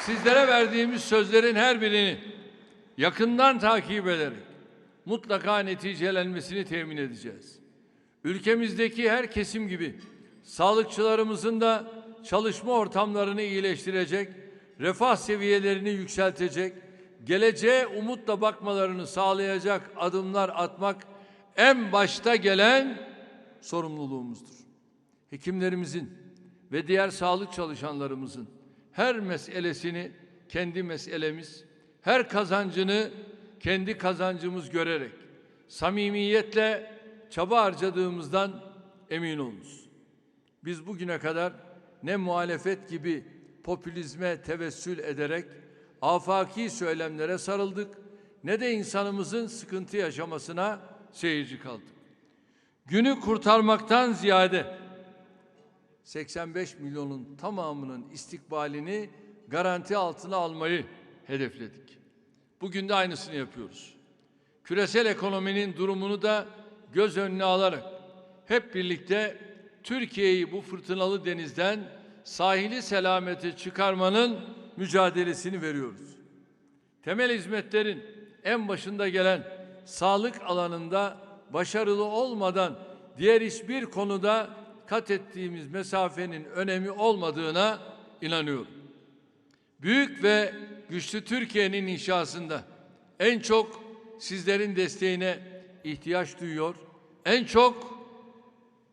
Sizlere verdiğimiz sözlerin her birini yakından takip ederek mutlaka neticelenmesini temin edeceğiz. Ülkemizdeki her kesim gibi sağlıkçılarımızın da çalışma ortamlarını iyileştirecek, refah seviyelerini yükseltecek, geleceğe umutla bakmalarını sağlayacak adımlar atmak en başta gelen sorumluluğumuzdur. Hekimlerimizin ve diğer sağlık çalışanlarımızın her meselesini kendi meselemiz, her kazancını kendi kazancımız görerek samimiyetle çaba harcadığımızdan emin olunuz. Biz bugüne kadar ne muhalefet gibi popülizme tevessül ederek afaki söylemlere sarıldık ne de insanımızın sıkıntı yaşamasına seyirci kaldık. Günü kurtarmaktan ziyade 85 milyonun tamamının istikbalini garanti altına almayı hedefledik. Bugün de aynısını yapıyoruz. Küresel ekonominin durumunu da göz önüne alarak hep birlikte Türkiye'yi bu fırtınalı denizden sahili selamete çıkarmanın mücadelesini veriyoruz. Temel hizmetlerin en başında gelen sağlık alanında başarılı olmadan diğer hiçbir konuda kat ettiğimiz mesafenin önemi olmadığına inanıyorum. Büyük ve güçlü Türkiye'nin inşasında en çok sizlerin desteğine ihtiyaç duyuyor, en çok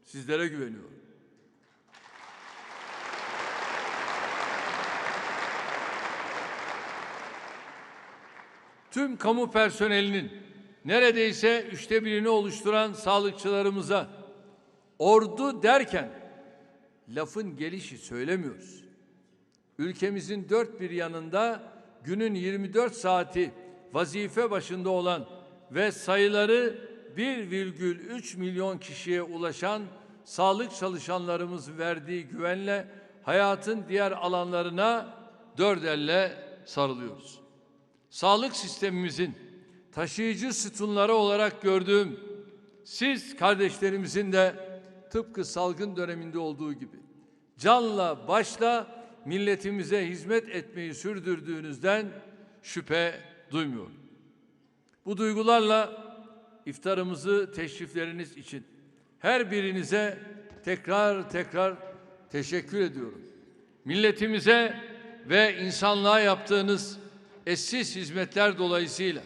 sizlere güveniyorum. Tüm kamu personelinin neredeyse üçte birini oluşturan sağlıkçılarımıza ordu derken lafın gelişi söylemiyoruz. Ülkemizin dört bir yanında günün 24 saati vazife başında olan ve sayıları 1,3 milyon kişiye ulaşan sağlık çalışanlarımız verdiği güvenle hayatın diğer alanlarına dört elle sarılıyoruz. Sağlık sistemimizin taşıyıcı sütunları olarak gördüğüm siz kardeşlerimizin de tıpkı salgın döneminde olduğu gibi canla başla milletimize hizmet etmeyi sürdürdüğünüzden şüphe duymuyorum. Bu duygularla iftarımızı teşrifleriniz için her birinize tekrar tekrar teşekkür ediyorum. Milletimize ve insanlığa yaptığınız eşsiz hizmetler dolayısıyla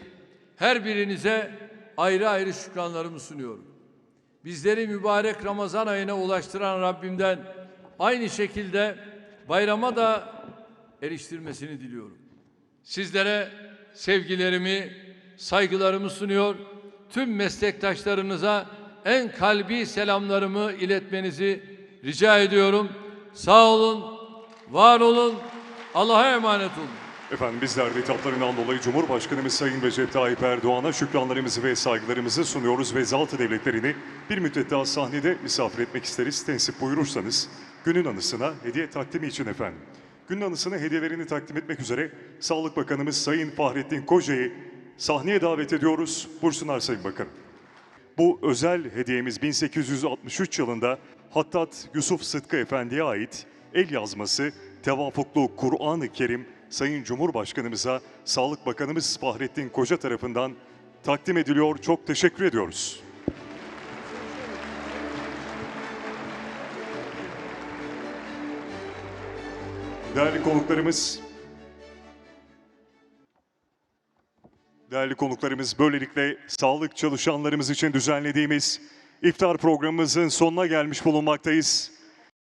her birinize ayrı ayrı şükranlarımı sunuyorum. Bizleri mübarek Ramazan ayına ulaştıran Rabbimden aynı şekilde bayrama da eriştirmesini diliyorum. Sizlere sevgilerimi, saygılarımı sunuyor. Tüm meslektaşlarınıza en kalbi selamlarımı iletmenizi rica ediyorum. Sağ olun, var olun, Allah'a emanet olun. Efendim bizler de dolayı Cumhurbaşkanımız Sayın Recep Tayyip Erdoğan'a şükranlarımızı ve saygılarımızı sunuyoruz ve Zaltı Devletleri'ni bir müddet daha sahnede misafir etmek isteriz. Tensip buyurursanız günün anısına hediye takdimi için efendim. Günün anısına hediyelerini takdim etmek üzere Sağlık Bakanımız Sayın Fahrettin Koca'yı sahneye davet ediyoruz. Buyursunlar Sayın Bakanım. Bu özel hediyemiz 1863 yılında Hattat Yusuf Sıtkı Efendi'ye ait el yazması tevafuklu Kur'an-ı Kerim Sayın Cumhurbaşkanımıza Sağlık Bakanımız Fahrettin Koca tarafından takdim ediliyor. Çok teşekkür ediyoruz. Değerli konuklarımız, Değerli konuklarımız böylelikle sağlık çalışanlarımız için düzenlediğimiz iftar programımızın sonuna gelmiş bulunmaktayız.